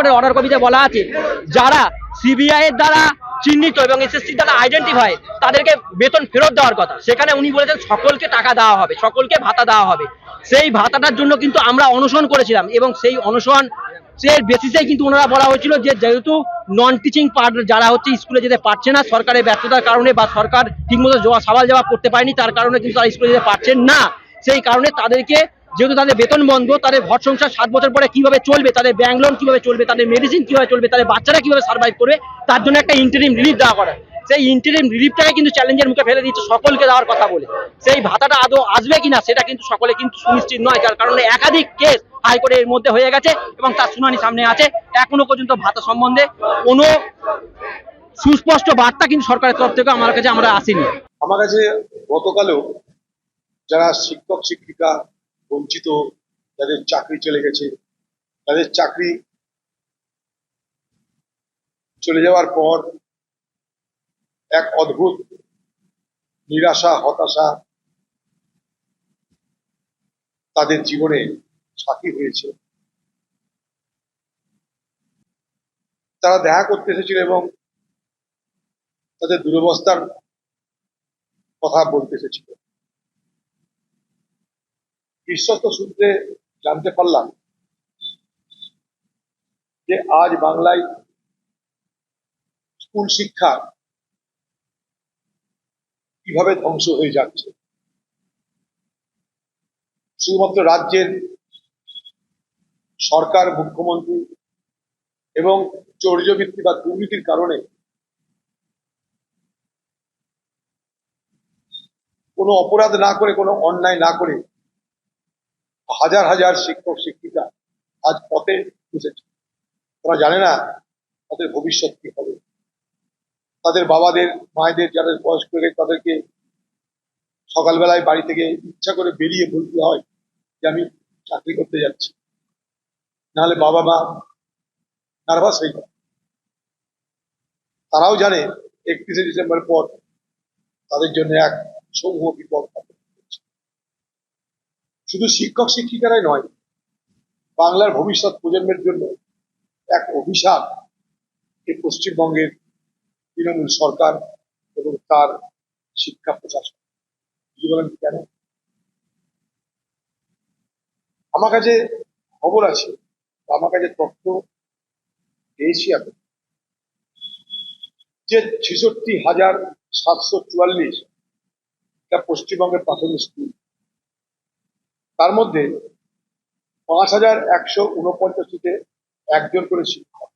হাইকোর্টের অর্ডার কপিতে বলা আছে, যারা সিবিআই এর দ্বারা চিহ্নিত এবং এসএসসি দ্বারা আইডেন্টিফাই তাদেরকে বেতন ফেরত দেওয়ার কথা। সেখানে উনি বলেছেন সকলকে টাকা দেওয়া হবে, সকলকে ভাতা দেওয়া হবে। সেই ভাতাটার জন্য কিন্তু আমরা অনশন করেছিলাম এবং সেই অনশন এর বেসিসে কিন্তু ওনারা বলা হয়েছিল যে যেহেতু নন টিচিং পার্ট যারা হচ্ছে স্কুলে যেতে পারছে না, সরকারের ব্যর্থতার কারণে বা সরকার ঠিকমতো জবাব সওয়াল জবাব করতে পারেনি, তার কারণে কিন্তু তারা স্কুলে যেতে পারছেন না। সেই কারণে তাদেরকে যেহেতু তাদের বেতন বন্ধ, তাদের ঘর সংসার সাত বছর পরে কীভাবে চলবে, তাদের ব্যাংক লোন কীভাবে চলবে, তাদের মেডিসিন কীভাবে চলবে, তাদের বাচ্চারা কীভাবে সার্ভাইভ করবে, তার জন্য একটা ইন্টারিম রিলিফ দেওয়া করা। সেই ইন্টারিম রিলিফটাকে কিন্তু চ্যালেঞ্জের মুখে ফেলে দিচ্ছে, সকলকে দেওয়ার কথা বলে। সেই ভাতাটা আদৌ আসবে কিনা, সেটা কিন্তু সকলে কিন্তু সুনিশ্চিত নয়, যার কারণে একাধিক কেস হাইকোর্টের মধ্যে হয়ে গেছে এবং তার শুনানি সামনে আছে। এখনও পর্যন্ত ভাতা সম্বন্ধে কোনো সুস্পষ্ট বার্তা কিন্তু সরকারের তরফ থেকে আমার কাছে আমরা আসেনি। আমার কাছে গতকালেও যারা শিক্ষক, শিক্ষিকা বঞ্চিত যাদের চাকরি চলে গেছে। তাদের চাকরি চলে যাওয়ার পর এক অদ্ভুত নিরাশা, হতাশা তাদের জীবনে সাথী হয়েছে। তারা দেখা করতে এসেছিল এবং তাদের দুরবস্থার কথা বলতে এসেছিল। বিশ্বস্ত সূত্রে জানতে পারলাম যে আজ বাংলায় স্কুল শিক্ষা কীভাবে ধ্বংস হয়ে যাচ্ছে? শুধুমাত্র রাজ্যের সরকার, মুখ্যমন্ত্রী এবং চৌর্যবৃত্তি বা দুর্নীতির কারণে কোনো অপরাধ না করে, কোনো অন্যায় না করে হাজার হাজার শিক্ষক, শিক্ষিকা আজ পথে বসেছে তারা জানে না তাদের ভবিষ্যৎ কি হবে। তাদের বাবাদের, মায়েদের যাদের বয়স করে তাদেরকে সকালবেলায় বাড়ি থেকে ইচ্ছা করে বেরিয়ে বলতে হয় যে, আমি চাকরি করতে যাচ্ছি। নাহলে বাবা মা নার্ভাস হয়ে যায়। তারাও জানে, একত্রিশে ডিসেম্বর পর তাদের জন্য এক সমূহ বিপদ থাকে। শুধু শিক্ষক শিক্ষিকারাই নয়, বাংলার ভবিষ্যৎ প্রজন্মের জন্য এক অভিশাপ এই পশ্চিমবঙ্গের তৃণমূল সরকার এবং তার শিক্ষা প্রশাসন। বলেন কেন? আমার কাছে খবর আছে, আমার কাছে তথ্য পেয়েছি আমি। যে ছেষট্টি হাজার সাতশো চুয়াল্লিশ এটা পশ্চিমবঙ্গের প্রাথমিক স্কুল। তার মধ্যে পাঁচ হাজার একশো উনপঞ্চাশটিতে একজন করে শিক্ষক।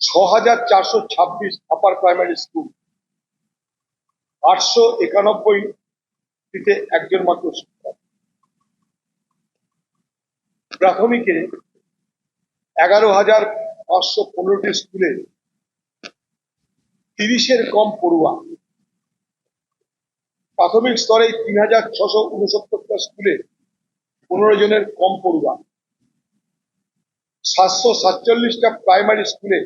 ছ হাজার চারশো ছাব্বিশ আপার প্রাইমারি স্কুল আটশো একানব্বইটিতে একজন মাত্র শিক্ষক। প্রাথমিকে এগারো হাজার পাঁচশো পনেরোটি স্কুলে তিরিশের কম পড়ুয়া প্রাথমিক স্তরে তিন হাজার ছশো উনসত্তরটা স্কুলে পনেরো জনের কম পড়ুয়া। সাতশো সাতচল্লিশটা প্রাইমারি স্কুলে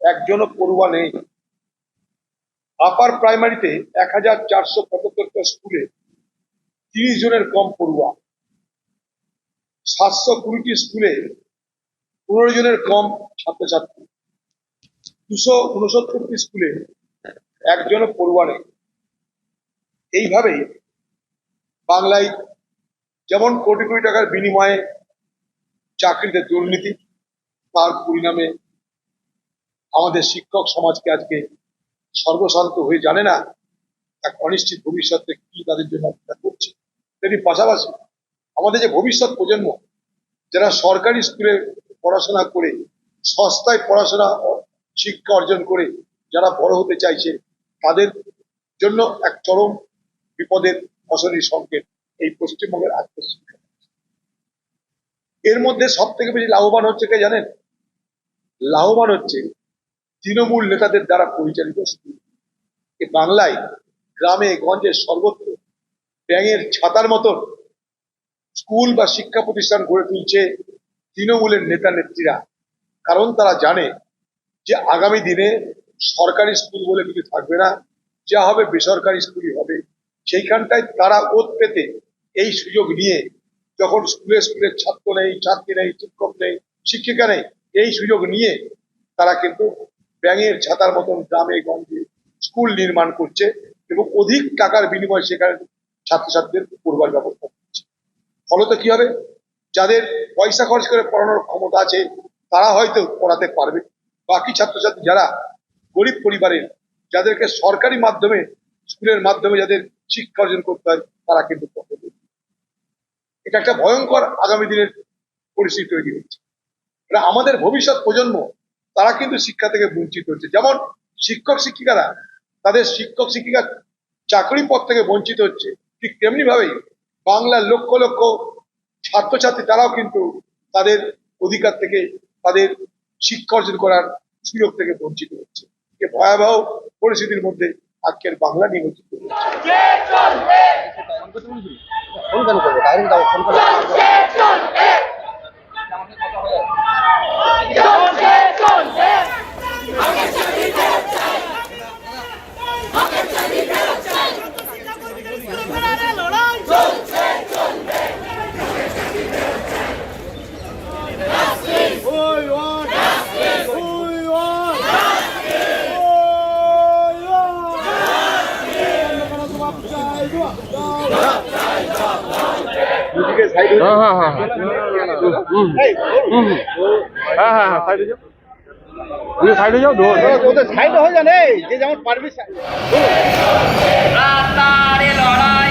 একজনও পড়ুয়া নেই। আপার প্রাইমারিতে এক হাজার চারশো পঁচাত্তরটা স্কুলে তিরিশ জনের কম পড়ুয়া। সাতশো কুড়িটি স্কুলে পনেরো জনের কম ছাত্রছাত্রী। দুশো উনসত্তরটি স্কুলে একজনও পড়ুয়া নেই। এইভাবেই বাংলায় যেমন কোটি কোটি টাকার বিনিময়ে চাকরিতে দুর্নীতি, তার পরিণামে আমাদের শিক্ষক সমাজকে আজকে সর্বশান্ত হয়ে জানে না এক অনিশ্চিত ভবিষ্যতে কি তাদের জন্য অপেক্ষা করছে। তেমনি পাশাপাশি আমাদের যে ভবিষ্যৎ প্রজন্ম, যারা সরকারি স্কুলে পড়াশোনা করে, সস্তায় পড়াশোনা শিক্ষা অর্জন করে, যারা বড় হতে চাইছে, তাদের জন্য এক চরম বিপদের ফসলের সংকেত এই পশ্চিমবঙ্গের আত্মশিক্ষা এর মধ্যে সব থেকে বেশি লাভবান হচ্ছে কে জানেন? লাভবান হচ্ছে তৃণমূল নেতাদের দ্বারা পরিচালিত স্কুল। বাংলায় গ্রামে গঞ্জে সর্বত্র ব্যাঙের ছাতার মতন স্কুল বা শিক্ষা প্রতিষ্ঠান গড়ে তুলছে তৃণমূলের নেতা নেত্রীরা। কারণ তারা জানে যে আগামী দিনে সরকারি স্কুল বলে কিছু থাকবে না, যা হবে বেসরকারি স্কুলই হবে সেইখানটায় তারা ওত পেতে এই সুযোগ নিয়ে যখন স্কুলে স্কুলে ছাত্র নেই, ছাত্রী নেই, শিক্ষক নেই, শিক্ষিকা নেই, এই সুযোগ নিয়ে তারা কিন্তু ব্যাঙের ছাতার মতন গ্রামে, গঞ্জে স্কুল নির্মাণ করছে এবং অধিক টাকার বিনিময়ে সেখানে ছাত্রছাত্রীদের পড়বার ব্যবস্থা করছে। ফলত কি হবে? যাদের পয়সা খরচ করে পড়ানোর ক্ষমতা আছে, তারা হয়তো পড়াতে পারবে। বাকি ছাত্রছাত্রী যারা গরিব পরিবারের, যাদেরকে সরকারি মাধ্যমে, স্কুলের মাধ্যমে যাদের শিক্ষা অর্জন করতে হয় তারা কিন্তু। এটা একটা ভয়ঙ্কর আগামী দিনের পরিস্থিতি তৈরি হচ্ছে। এটা আমাদের ভবিষ্যৎ প্রজন্ম, তারা কিন্তু শিক্ষা থেকে বঞ্চিত হচ্ছে। যেমন শিক্ষক শিক্ষিকারা, তাদের শিক্ষক শিক্ষিকা চাকরি পথ থেকে বঞ্চিত হচ্ছে, ঠিক তেমনি ভাবেই বাংলার লক্ষ লক্ষ ছাত্রছাত্রী, তারাও কিন্তু তাদের অধিকার থেকে, তাদের শিক্ষা অর্জন করার সুযোগ থেকে বঞ্চিত হচ্ছে। এ ভয়াবহ পরিস্থিতির মধ্যে আজকের বাংলা নিমজ্জিত হচ্ছে ফোন কেন করবে ডাইরেক্ট দাও ফোন করে হ্যাঁ হ্যাঁ হ্যাঁ হ্যাঁ। হ্যাঁ হ্যাঁ সাইডে যাও। তুমি সাইডে যাও ধর। ওদের সাইড হয়ে যান এই যে যেমন পারবি রাস্তার লড়াই